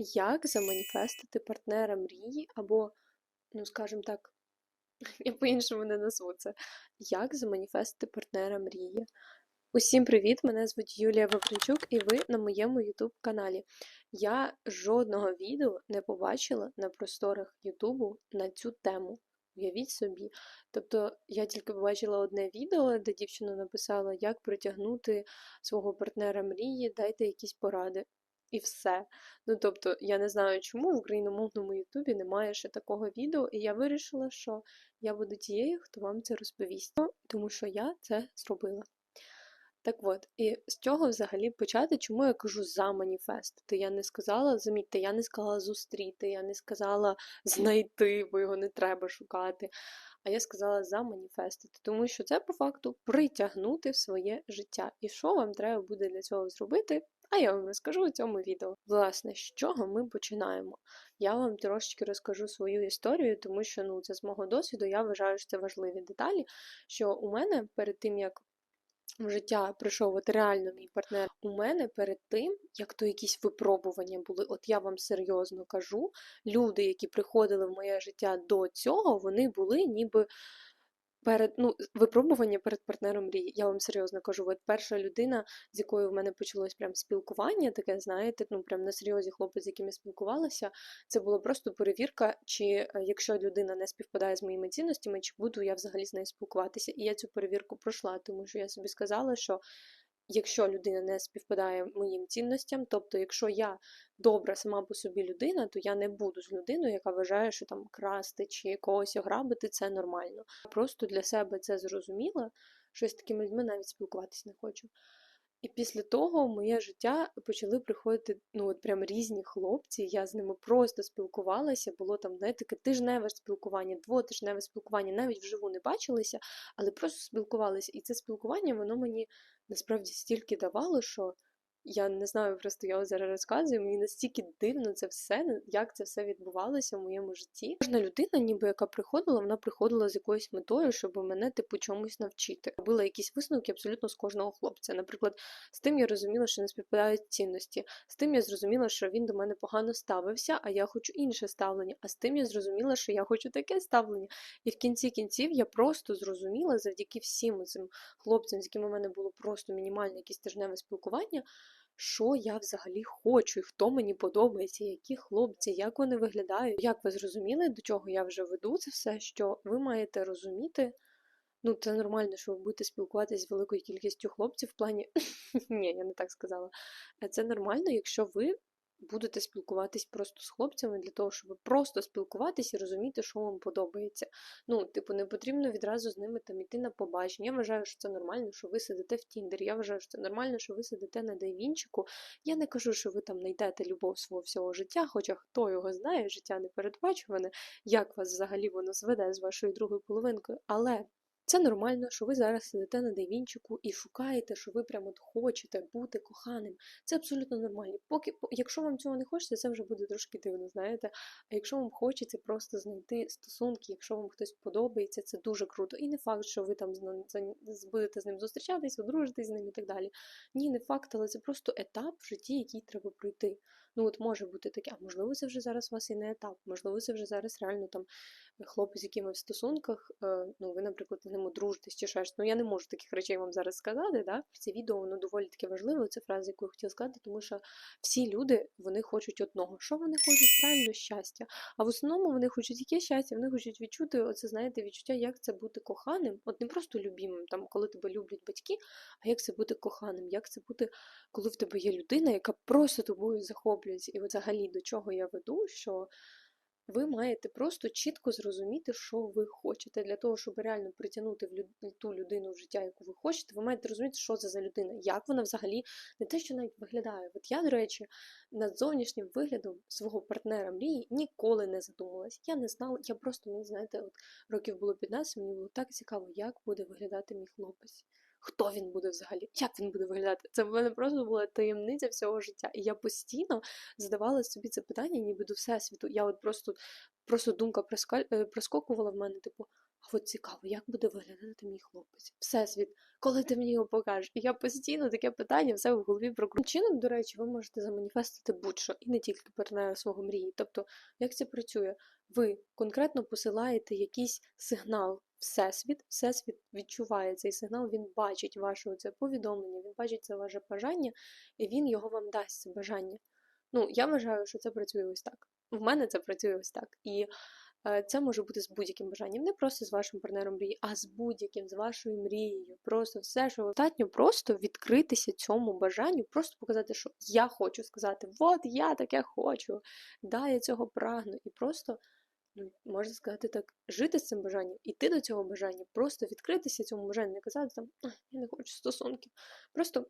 Як заманіфестити партнера мрії, або, ну, скажімо так, я по-іншому не назву це. Як заманіфестити партнера мрії? Усім привіт! Мене звуть Юлія Вавренчук, і ви на моєму YouTube каналі. Я жодного відео не побачила на просторах Ютубу на цю тему. Уявіть собі. Тобто я тільки побачила одне відео, де дівчина написала, як притягнути свого партнера мрії, дайте якісь поради. І все. Ну тобто, я не знаю, чому в україномовному Ютубі немає ще такого відео, і я вирішила, що я буду тією, хто вам це розповість, тому що я це зробила. Так от, і з чого взагалі почати, чому я кажу за маніфестити? Я не сказала, замітьте, я не сказала зустріти, я не сказала знайти, бо його не треба шукати. А я сказала заманіфестити, тому що це по факту притягнути в своє життя. І що вам треба буде для цього зробити? А я вам розкажу у цьому відео. Власне, з чого ми починаємо? Я вам трошечки розкажу свою історію, тому що ну, це з мого досвіду, я вважаю, що це важливі деталі. Що у мене перед тим, як в життя прийшов от реально мій партнер, у мене перед тим, як то якісь випробування були, от я вам серйозно кажу, люди, які приходили в моє життя до цього, вони були ніби перед ну, випробування перед партнером мрії. Я вам серйозно кажу, от перша людина, з якою в мене почалось прям спілкування, таке, знаєте, ну прям на серйозі хлопець, з яким я спілкувалася, це була просто перевірка, чи е, якщо людина не співпадає з моїми цінностями, чи буду я взагалі з нею спілкуватися. І я цю перевірку пройшла, тому що я собі сказала, що якщо людина не співпадає моїм цінностям, тобто, якщо я добра сама по собі людина, то я не буду з людиною, яка вважає, що там красти чи когось ограбити це нормально. Просто для себе це зрозуміла, що з такими людьми навіть спілкуватися не хочу. І після того в моє життя почали приходити ну от прям різні хлопці. Я з ними просто спілкувалася. Було там, знаєте, таке тижневе спілкування, двотижневе спілкування, навіть вживу не бачилися, але просто спілкувалися. І це спілкування воно мені насправді стільки давало, що я не знаю, просто я зараз розказую, мені настільки дивно це все, як це все відбувалося в моєму житті. Кожна людина, ніби яка приходила, вона приходила з якоюсь метою, щоб мене типу чомусь навчити. Робила якісь висновки абсолютно з кожного хлопця. Наприклад, з тим я розуміла, що не співпадають цінності. З тим я зрозуміла, що він до мене погано ставився, а я хочу інше ставлення. А з тим я зрозуміла, що я хочу таке ставлення. І в кінці кінців я просто зрозуміла завдяки всім цим хлопцям, з якими в мене було просто мінімальне якесь тижневе спілкування що я взагалі хочу, і хто мені подобається, які хлопці, як вони виглядають. Як ви зрозуміли, до чого я вже веду це все, що ви маєте розуміти. Ну, це нормально, що ви будете спілкуватися з великою кількістю хлопців в плані. Ні, я не так сказала. Це нормально, якщо ви будете спілкуватись просто з хлопцями для того, щоб просто спілкуватись і розуміти, що вам подобається. Ну, типу, не потрібно відразу з ними там іти на побачення. Я вважаю, що це нормально, що ви сидите в Тіндері. Я вважаю, що це нормально, що ви сидите на Дайвінчику. Я не кажу, що ви там знайдете любов свого всього життя, хоча хто його знає, життя не передбачуване, як вас взагалі воно зведе з вашою другою половинкою. Але це нормально, що ви зараз сидите на дайвінчику і шукаєте, що ви прямо хочете бути коханим. Це абсолютно нормально. Поки, Якщо вам цього не хочеться, це вже буде трошки дивно, знаєте. А якщо вам хочеться просто знайти стосунки, якщо вам хтось подобається, це дуже круто. І не факт, що ви там будете з ним зустрічатись, одружитись з ним і так далі. Ні, не факт, але це просто етап в житті, який треба пройти. Ну, от може бути таке, а можливо, це вже зараз у вас і не етап, можливо, це вже зараз реально там хлопець, з яким ви в стосунках, е, ну, ви, наприклад, з ним одружитесь чи щось. Ну, я не можу таких речей вам зараз сказати. Да? Це відео воно доволі таке важливе, це фраза, яку я хотіла сказати, тому що всі люди вони хочуть одного. Що вони хочуть? Правильно щастя. А в основному вони хочуть яке щастя, вони хочуть відчути, оце, знаєте, відчуття, як це бути коханим, от не просто любімим, там, коли тебе люблять батьки, а як це бути коханим, як це бути, коли в тебе є людина, яка просто тобою захоплюється. І взагалі до чого я веду, що ви маєте просто чітко зрозуміти, що ви хочете. Для того, щоб реально притягнути в ту людину в життя, яку ви хочете, ви маєте розуміти, що це за людина, як вона взагалі не те, що навіть виглядає. От я, до речі, над зовнішнім виглядом свого партнера мрії ніколи не задумалась. Я не знала, я просто мені знаєте, от років було 15, мені було так цікаво, як буде виглядати мій хлопець хто він буде взагалі, як він буде виглядати. Це в мене просто була таємниця всього життя. І я постійно задавала собі це питання, ніби до всесвіту. Я от просто просто думка е, проскокувала в мене, типу, а от цікаво, як буде виглядати мій хлопець? Всесвіт, коли ти мені його покажеш? І я постійно таке питання в себе в голові прокручую. Чином, до речі, ви можете заманіфестити будь-що, і не тільки партнера свого мрії. Тобто, як це працює? Ви конкретно посилаєте якийсь сигнал Всесвіт, Всесвіт відчуває цей сигнал, він бачить ваше це повідомлення, він бачить це ваше бажання, і він його вам дасть, це бажання. Ну, я вважаю, що це працює ось так. В мене це працює ось так. І е, це може бути з будь-яким бажанням, не просто з вашим партнером мрії, а з будь-яким, з вашою мрією. Просто все, що достатньо, просто відкритися цьому бажанню, просто показати, що я хочу сказати, от я таке хочу, да, я цього прагну. І просто ну, можна сказати так, жити з цим бажанням, іти до цього бажання, просто відкритися цьому бажанню, не казати там, я не хочу стосунків. Просто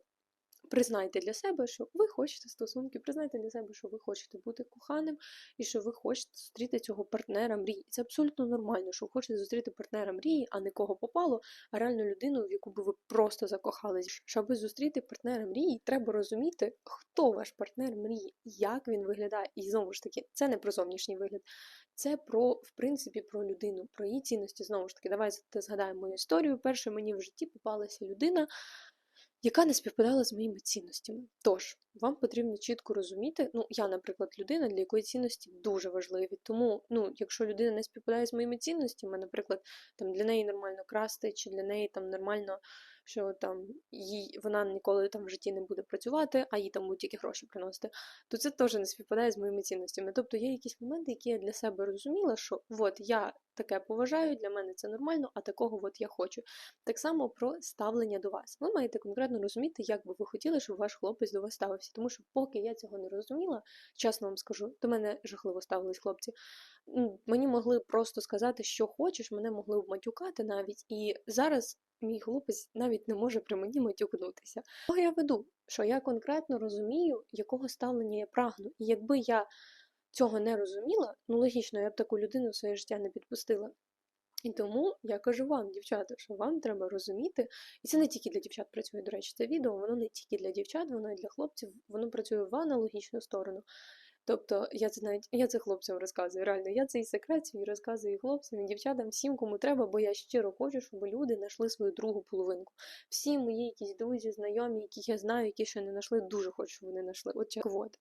признайте для себе, що ви хочете стосунки, признайте для себе, що ви хочете бути коханим і що ви хочете зустріти цього партнера мрії. Це абсолютно нормально, що ви хочете зустріти партнера мрії, а не кого попало, а реально людину, в яку би ви просто закохались. Щоб зустріти партнера мрії, треба розуміти, хто ваш партнер мрії, як він виглядає. І знову ж таки, це не про зовнішній вигляд, це про, в принципі, про людину, про її цінності. Знову ж таки, давайте згадаємо мою історію. Перше мені в житті попалася людина яка не співпадала з моїми цінностями. Тож, вам потрібно чітко розуміти, ну, я, наприклад, людина, для якої цінності дуже важливі. Тому, ну, якщо людина не співпадає з моїми цінностями, наприклад, там для неї нормально красти, чи для неї там нормально що там їй вона ніколи там в житті не буде працювати, а їй там будуть тільки гроші приносити, то це теж не співпадає з моїми цінностями. Тобто є якісь моменти, які я для себе розуміла, що от я таке поважаю, для мене це нормально, а такого от я хочу. Так само про ставлення до вас. Ви маєте конкретно розуміти, як би ви хотіли, щоб ваш хлопець до вас ставився. Тому що, поки я цього не розуміла, чесно вам скажу, до мене жахливо ставились хлопці. Мені могли просто сказати, що хочеш, мене могли матюкати навіть. І зараз мій хлопець навіть не може при мені матюкнутися. Того я веду, що я конкретно розумію, якого ставлення я прагну. І якби я цього не розуміла, ну логічно, я б таку людину в своє життя не підпустила. І тому я кажу вам, дівчата, що вам треба розуміти, і це не тільки для дівчат працює, до речі, це відео, воно не тільки для дівчат, воно і для хлопців, воно працює в аналогічну сторону. Тобто я це навіть я це хлопцям розказую. Реально, я цей секрет свій розказую хлопцям, і дівчатам, всім, кому треба, бо я щиро хочу, щоб люди знайшли свою другу половинку. Всі мої якісь друзі, знайомі, яких я знаю, які ще не знайшли, дуже хочу, щоб вони знайшли. От от.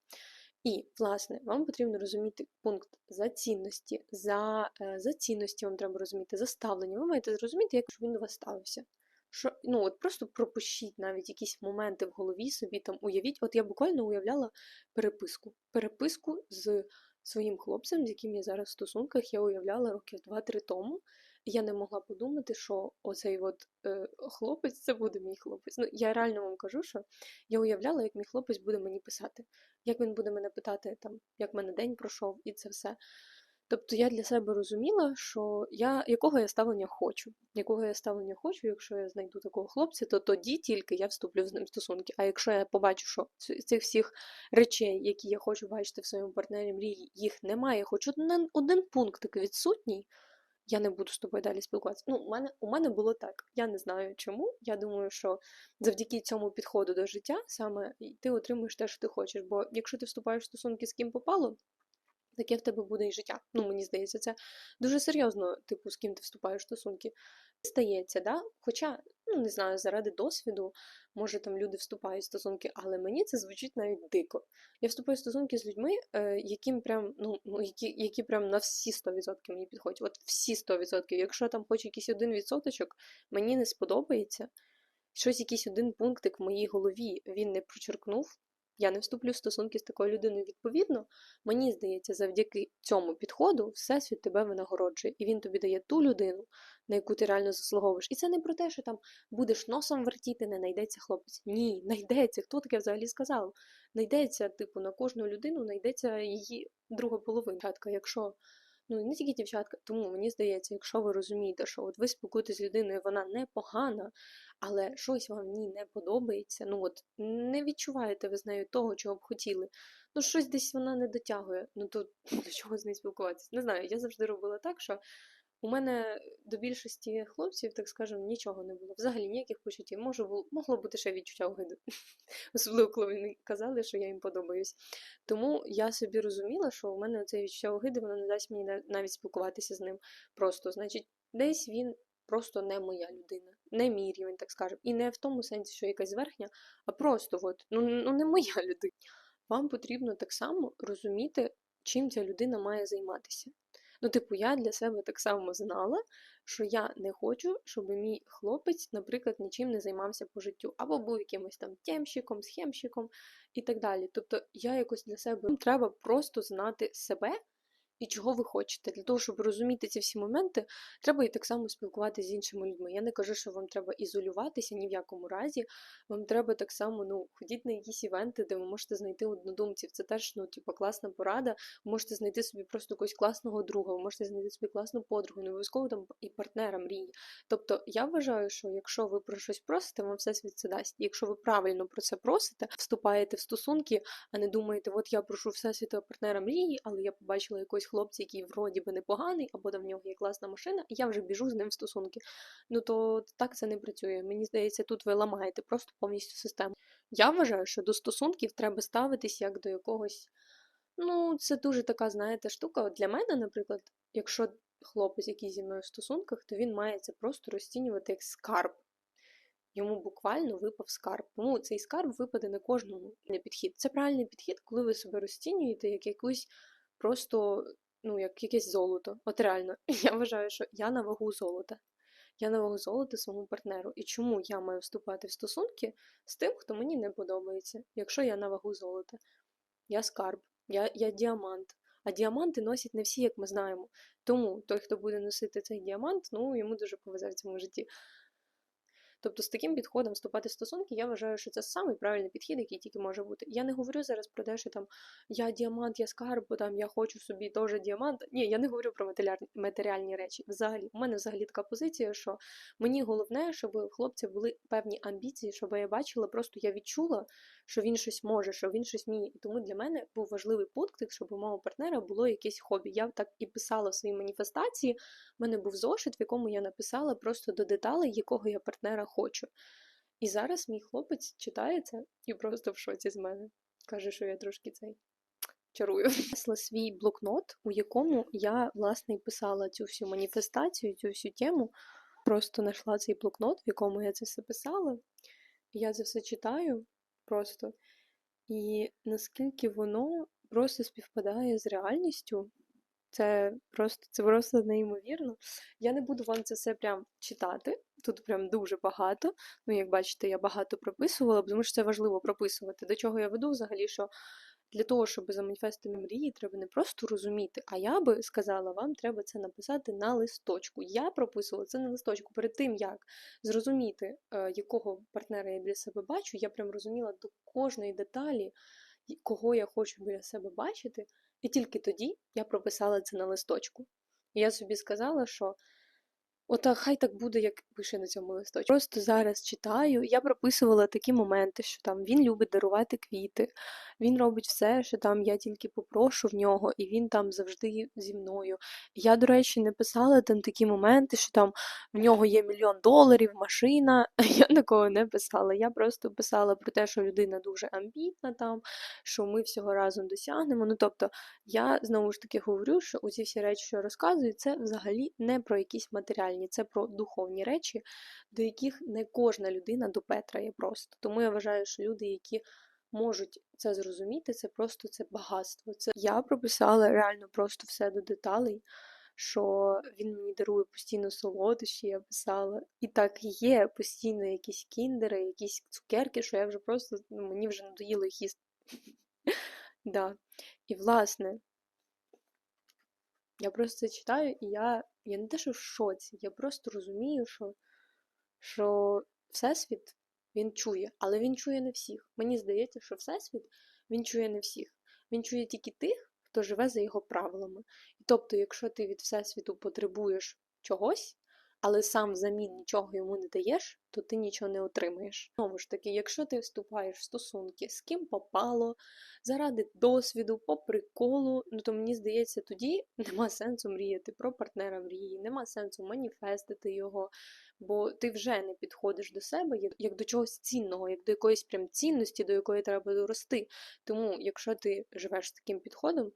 І, власне, вам потрібно розуміти пункт за цінності, за, е, за цінності вам треба розуміти, за ставлення. Ви маєте зрозуміти, як він до вас ставився що ну от просто пропишіть навіть якісь моменти в голові собі там уявіть. От я буквально уявляла переписку. Переписку з своїм хлопцем, з яким я зараз в стосунках, я уявляла років 2-3 тому. Я не могла подумати, що оцей от е, хлопець це буде мій хлопець. Ну, я реально вам кажу, що я уявляла, як мій хлопець буде мені писати, як він буде мене питати, там, як мене день пройшов, і це все. Тобто я для себе розуміла, що я якого я ставлення хочу. Якого я ставлення хочу, якщо я знайду такого хлопця, то тоді тільки я вступлю з ним в стосунки. А якщо я побачу, що цих всіх речей, які я хочу бачити в своєму партнері мрії, їх немає, хоч один, один пункт відсутній, я не буду з тобою далі спілкуватися. Ну, у мене у мене було так. Я не знаю чому. Я думаю, що завдяки цьому підходу до життя саме ти отримуєш те, що ти хочеш. Бо якщо ти вступаєш в стосунки з ким попало таке в тебе буде і життя. Ну, мені здається, це дуже серйозно, типу, з ким ти вступаєш в стосунки. Стається, да? Хоча, ну не знаю, заради досвіду, може там люди вступають в стосунки, але мені це звучить навіть дико. Я вступаю в стосунки з людьми, е, яким прям, ну, ну які які прям на всі 100% мені підходять. От всі 100%. Якщо там хоч якийсь один відсоточок мені не сподобається, щось, якийсь один пунктик в моїй голові він не прочеркнув, я не вступлю в стосунки з такою людиною відповідно, мені здається, завдяки цьому підходу всесвіт тебе винагороджує, і він тобі дає ту людину, на яку ти реально заслуговуєш. І це не про те, що там будеш носом вертіти, не знайдеться хлопець. Ні, знайдеться. Хто таке взагалі сказав? Найдеться, типу, на кожну людину знайдеться її друга половина. Якщо Ну і не тільки дівчатка, тому мені здається, якщо ви розумієте, що от ви спілкуєтесь з людиною, вона непогана, але щось вам в ній не подобається, ну от не відчуваєте ви з нею того, чого б хотіли. Ну, щось десь вона не дотягує. Ну то до чого з нею спілкуватися? Не знаю, я завжди робила так, що У мене до більшості хлопців, так скажемо, нічого не було. Взагалі ніяких почуттів. Може, бу- могло бути ще відчуття огиди. Особливо, коли вони казали, що я їм подобаюсь. Тому я собі розуміла, що у мене це відчуття огиди, воно не дасть мені навіть спілкуватися з ним. Просто, значить, десь він просто не моя людина, не мій рівень, так скажемо. І не в тому сенсі, що якась верхня, а просто от, ну, ну не моя людина. Вам потрібно так само розуміти, чим ця людина має займатися. Ну, типу, я для себе так само знала, що я не хочу, щоб мій хлопець, наприклад, нічим не займався по життю, або був якимось там тємщиком, схемщиком і так далі. Тобто я якось для себе треба просто знати себе і чого ви хочете. Для того, щоб розуміти ці всі моменти, треба і так само спілкуватися з іншими людьми. Я не кажу, що вам треба ізолюватися ні в якому разі. Вам треба так само ну, ходіть на якісь івенти, де ви можете знайти однодумців. Це теж ну, типу, класна порада. Ви можете знайти собі просто якогось класного друга, ви можете знайти собі класну подругу, не обов'язково там і партнера мрії. Тобто я вважаю, що якщо ви про щось просите, вам все світ це дасть. Якщо ви правильно про це просите, вступаєте в стосунки, а не думаєте, от я прошу всесвіту партнера мрії, але я побачила якогось хлопця, який вроді би непоганий, або там в нього є класна машина, і я вже біжу з ним в стосунки. Ну то так це не працює. Мені здається, тут ви ламаєте просто повністю систему. Я вважаю, що до стосунків треба ставитись як до якогось. Ну, це дуже така, знаєте, штука. От для мене, наприклад, якщо хлопець, який зі мною в стосунках, то він має це просто розцінювати як скарб. Йому буквально випав скарб. Тому цей скарб випаде не кожному не підхід. Це правильний підхід, коли ви себе розцінюєте як якусь просто, ну, як якесь золото. От реально, я вважаю, що я на вагу золота. Я на вагу золота своєму партнеру. І чому я маю вступати в стосунки з тим, хто мені не подобається, якщо я на вагу золота? Я скарб, я, я діамант. А діаманти носять не всі, як ми знаємо. Тому той, хто буде носити цей діамант, ну йому дуже повезе в цьому житті. Тобто з таким підходом вступати в стосунки, я вважаю, що це самий правильний підхід, який тільки може бути. Я не говорю зараз про те, що там я діамант, я скарб, там я хочу собі теж діамант. Ні, я не говорю про матеріальні, речі. Взагалі, у мене взагалі така позиція, що мені головне, щоб у хлопця були певні амбіції, щоб я бачила, просто я відчула, що він щось може, що він щось вміє. І тому для мене був важливий пункт, щоб у мого партнера було якесь хобі. Я так і писала в своїй маніфестації. У мене був зошит, в якому я написала просто до деталей, якого я партнера хочу. І зараз мій хлопець читає це і просто в шоці з мене. Каже, що я трошки цей чарую. Внесла свій блокнот, у якому я, власне, писала цю всю маніфестацію, цю всю тему. Просто знайшла цей блокнот, в якому я це все писала. Я це все читаю просто. І наскільки воно просто співпадає з реальністю, це просто це просто неймовірно. Я не буду вам це все прям читати. Тут прям дуже багато. Ну, як бачите, я багато прописувала, тому що це важливо прописувати. До чого я веду взагалі, що для того, щоб заманіфестити мрії, треба не просто розуміти, а я би сказала, вам треба це написати на листочку. Я прописувала це на листочку. Перед тим, як зрозуміти, е, якого партнера я біля себе бачу, я прям розуміла до кожної деталі, кого я хочу біля себе бачити. І тільки тоді я прописала це на листочку. І я собі сказала, що ота хай так буде, як пише на цьому листочку. Просто зараз читаю. Я прописувала такі моменти, що там він любить дарувати квіти, він робить все, що там я тільки попрошу в нього, і він там завжди зі мною. Я, до речі, не писала там такі моменти, що там в нього є мільйон доларів, машина. Я такого не писала. Я просто писала про те, що людина дуже амбітна там, що ми всього разом досягнемо. Ну тобто, я знову ж таки говорю, що усі всі речі, що розказую, це взагалі не про якісь матеріальні, це про духовні речі, до яких не кожна людина допетрає просто. Тому я вважаю, що люди, які можуть це зрозуміти, це просто це багатство. Це я прописала реально просто все до деталей. Що він мені дарує постійно солодощі, я писала. І так є постійно якісь кіндери, якісь цукерки, що я вже просто ну, мені вже надоїло їх їсти. І власне, я просто це читаю, і я, я не те, що в шоці, я просто розумію, що, що Всесвіт він чує, але він чує не всіх. Мені здається, що Всесвіт він чує не всіх. Він чує тільки тих, хто живе за його правилами. І тобто, якщо ти від Всесвіту потребуєш чогось, але сам взамін нічого йому не даєш, то ти нічого не отримаєш. Знову ж таки, якщо ти вступаєш в стосунки з ким попало, заради досвіду, по приколу, ну то мені здається, тоді нема сенсу мріяти про партнера мрії, нема сенсу маніфестити його, бо ти вже не підходиш до себе як, як до чогось цінного, як до якоїсь прям цінності, до якої треба дорости. Тому, якщо ти живеш з таким підходом,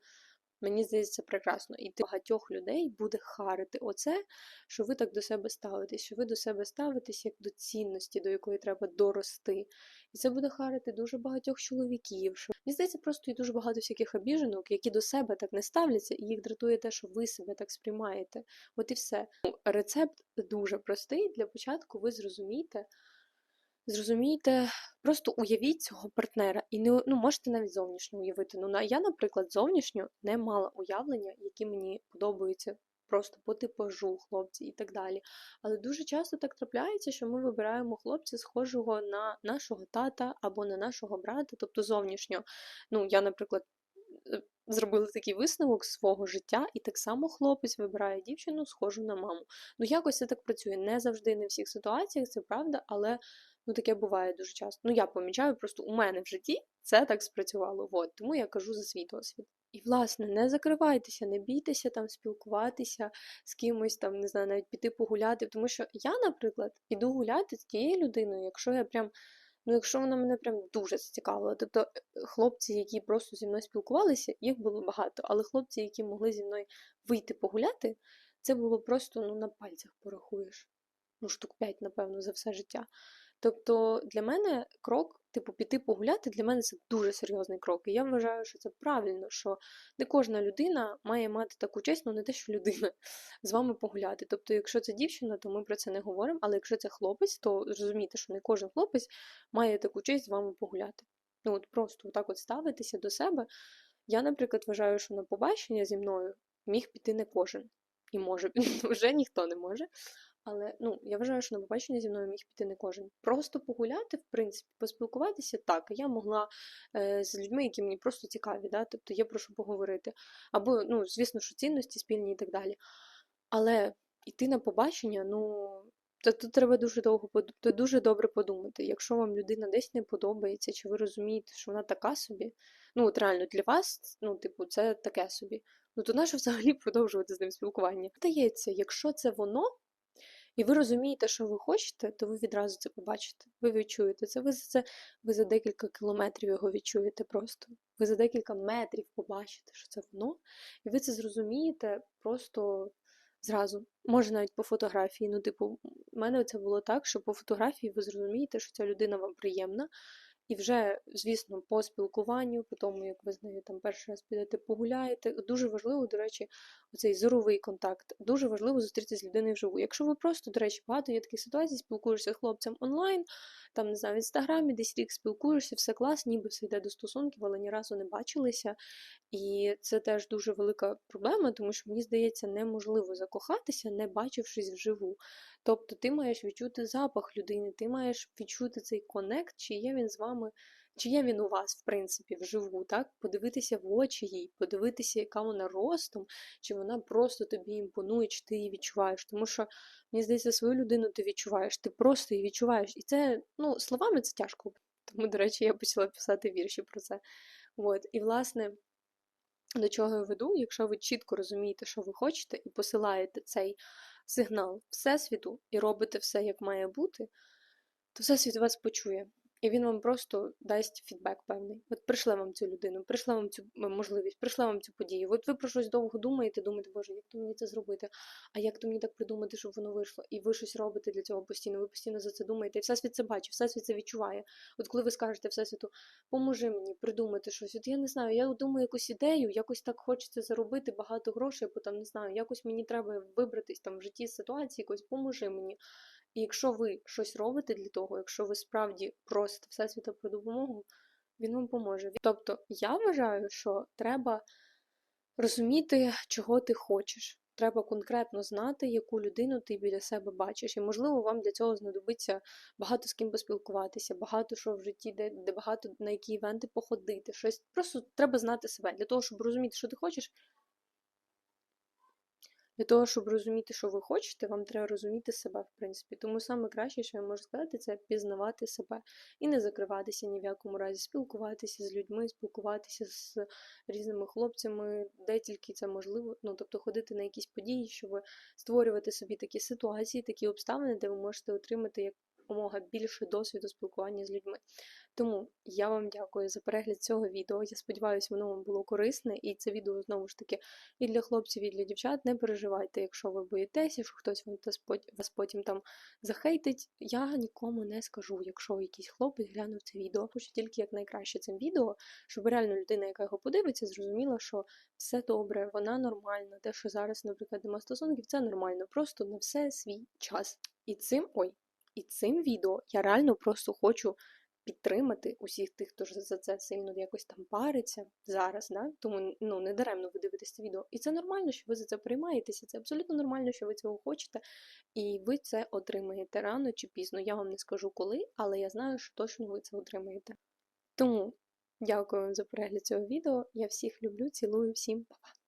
Мені здається, прекрасно. І ти багатьох людей буде харити оце, що ви так до себе ставитесь, що ви до себе ставитесь як до цінності, до якої треба дорости. І це буде харити дуже багатьох чоловіків. Що... Мені здається, просто є дуже багато всяких обіженок, які до себе так не ставляться, і їх дратує те, що ви себе так сприймаєте. От і все. Ну, рецепт дуже простий. Для початку ви зрозумієте. Зрозумійте, просто уявіть цього партнера, і не ну можете навіть зовнішньо уявити. Ну я, наприклад, зовнішньо не мала уявлення, які мені подобаються просто по типажу хлопці і так далі. Але дуже часто так трапляється, що ми вибираємо хлопця, схожого на нашого тата або на нашого брата, тобто зовнішньо. Ну, я, наприклад. Е, зробила такий висновок свого життя, і так само хлопець вибирає дівчину, схожу на маму. Ну, якось це так працює. Не завжди, не в всіх ситуаціях, це правда, але Ну, таке буває дуже часто. Ну, я помічаю, просто у мене в житті це так спрацювало. От, тому я кажу за свій досвід. І, власне, не закривайтеся, не бійтеся там спілкуватися з кимось, там, не знаю, навіть піти погуляти. Тому що я, наприклад, іду гуляти з тією людиною, якщо я прям. Ну, якщо вона мене прям дуже зацікавила. Тобто е, хлопці, які просто зі мною спілкувалися, їх було багато. Але хлопці, які могли зі мною вийти погуляти, це було просто ну, на пальцях порахуєш. Ну, штук п'ять, напевно, за все життя. Тобто для мене крок, типу, піти погуляти, для мене це дуже серйозний крок. І я вважаю, що це правильно, що не кожна людина має мати таку честь, ну не те, що людина з вами погуляти. Тобто, якщо це дівчина, то ми про це не говоримо. Але якщо це хлопець, то розумійте, що не кожен хлопець має таку честь з вами погуляти. Ну от просто отак от ставитися до себе. Я, наприклад, вважаю, що на побачення зі мною міг піти не кожен. І може, вже ніхто не може. Але ну, я вважаю, що на побачення зі мною міг піти не кожен. Просто погуляти, в принципі, поспілкуватися так. Я могла е, з людьми, які мені просто цікаві, да? тобто є про що поговорити. Або, ну, звісно, що цінності спільні і так далі. Але йти на побачення, ну. То тут треба дуже довго то дуже добре подумати. Якщо вам людина десь не подобається, чи ви розумієте, що вона така собі, ну от реально для вас, ну, типу, це таке собі. Ну то нащо взагалі продовжувати з ним спілкування? Здається, якщо це воно, і ви розумієте, що ви хочете, то ви відразу це побачите. Ви відчуєте це. Ви за це ви за декілька кілометрів його відчуєте просто. Ви за декілька метрів побачите, що це воно. І ви це зрозумієте просто зразу. Може навіть по фотографії. Ну, типу, в мене це було так, що по фотографії ви зрозумієте, що ця людина вам приємна. І вже, звісно, по спілкуванню, по тому, як ви з нею там перший раз підете погуляєте. Дуже важливо, до речі, оцей зоровий контакт. Дуже важливо зустрітися з людиною вживу. Якщо ви просто, до речі, багато є таких ситуацій, спілкуєшся з хлопцем онлайн, там, не знаю, в інстаграмі, десь рік спілкуєшся, все клас, ніби все йде до стосунків, але ні разу не бачилися. І це теж дуже велика проблема, тому що мені здається, неможливо закохатися, не бачившись вживу. Тобто ти маєш відчути запах людини, ти маєш відчути цей конект, чи є він з вами, чи є він у вас, в принципі, вживу, так? Подивитися в очі їй, подивитися, яка вона ростом, чи вона просто тобі імпонує, чи ти її відчуваєш. Тому що, мені здається, свою людину ти відчуваєш, ти просто її відчуваєш. І це, ну, словами це тяжко. Тому, до речі, я почала писати вірші про це. От. І, власне. До чого я веду, якщо ви чітко розумієте, що ви хочете, і посилаєте цей сигнал Всесвіту і робите все, як має бути, то Всесвіт вас почує. І він вам просто дасть фідбек певний. От прийшла вам цю людину, прийшла вам цю можливість, прийшла вам цю подію. От ви про щось довго думаєте, думаєте, Боже, як то мені це зробити? А як то мені так придумати, щоб воно вийшло? І ви щось робите для цього постійно, ви постійно за це думаєте. І всесвіт це бачить, всесвіт це відчуває. От коли ви скажете Всесвіту, поможи мені придумати щось. От я не знаю, я думаю якусь ідею, якось так хочеться заробити багато грошей, бо там не знаю, якось мені треба вибратись там в житті з ситуації, якось поможи мені. І якщо ви щось робите для того, якщо ви справді просите Всесвіта про допомогу, він вам поможе. Тобто я вважаю, що треба розуміти, чого ти хочеш. Треба конкретно знати, яку людину ти біля себе бачиш. І, можливо, вам для цього знадобиться багато з ким поспілкуватися, багато що в житті, де де багато на які івенти походити. щось. Просто треба знати себе для того, щоб розуміти, що ти хочеш. Для того, щоб розуміти, що ви хочете, вам треба розуміти себе, в принципі. Тому саме краще, що я можу сказати, це пізнавати себе і не закриватися ні в якому разі, спілкуватися з людьми, спілкуватися з різними хлопцями, де тільки це можливо. Ну, тобто ходити на якісь події, щоб створювати собі такі ситуації, такі обставини, де ви можете отримати якомога більше досвіду спілкування з людьми. Тому я вам дякую за перегляд цього відео. Я сподіваюся, воно вам було корисне, і це відео знову ж таки і для хлопців, і для дівчат. Не переживайте, якщо ви боїтеся, що хтось вам вас потім там захейтить. Я нікому не скажу, якщо якийсь хлопець глянув це відео. Хочу тільки як найкраще цим відео, щоб реально людина, яка його подивиться, зрозуміла, що все добре, вона нормальна. Те, що зараз, наприклад, нема стосунків, це нормально. Просто на все свій час. І цим ой, і цим відео я реально просто хочу підтримати усіх тих, хто ж за це сильно якось там париться зараз, да? тому ну не даремно ви дивитесь це відео. І це нормально, що ви за це приймаєтеся. Це абсолютно нормально, що ви цього хочете, і ви це отримаєте рано чи пізно. Я вам не скажу коли, але я знаю, що точно ви це отримаєте. Тому дякую вам за перегляд цього відео. Я всіх люблю, цілую, всім па-па!